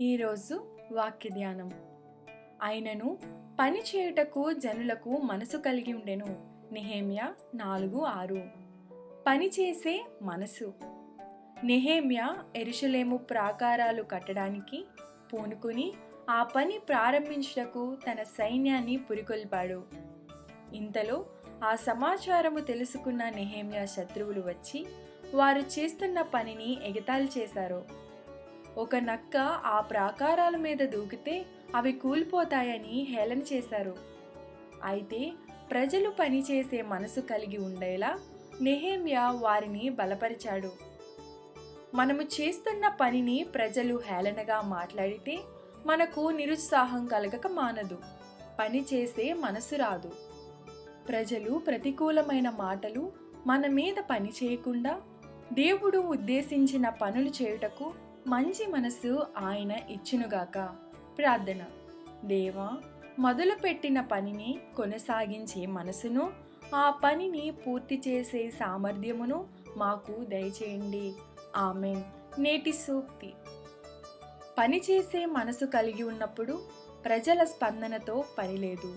ఈరోజు వాక్య ధ్యానం. ఆయనను పని చేయుటకు జనులకు మనసు కలిగి ఉండెను. నెహేమియా నాలుగు ఆరు. పని చేసే మనసు. నెహేమియా ఎరుషలేము ప్రాకారాలు కట్టడానికి పూనుకుని ఆ పని ప్రారంభించుటకు తన సైన్యాన్ని పురికొల్పాడు. ఇంతలో ఆ సమాచారము తెలుసుకున్న నెహేమియా శత్రువులు వచ్చి వారు చేస్తున్న పనిని ఎగతాళి చేశారు. ఒక నక్క ఆ ప్రాకారాల మీద దూకితే అవి కూలిపోతాయని హేళన చేశారు. అయితే ప్రజలు పనిచేసే మనసు కలిగి ఉండేలా నెహేమ్యా వారిని బలపరిచాడు. మనము చేస్తున్న పనిని ప్రజలు హేళనగా మాట్లాడితే మనకు నిరుత్సాహం కలగక మానదు. పని చేసే మనసు రాదు. ప్రజలు ప్రతికూలమైన మాటలు మన మీద పని చేయకుండా దేవుడు ఉద్దేశించిన పనులు చేయుటకు మంచి మనసు ఆయన ఇచ్చునుగాక ప్రార్థన. దేవా మొదలుపెట్టిన పనిని కొనసాగించే మనసును ఆ పనిని పూర్తి చేసే సామర్థ్యమును మాకు దయచేయండి. ఆమె నేటి సూక్తి. పనిచేసే మనసు కలిగి ఉన్నప్పుడు ప్రజల స్పందనతో పనిలేదు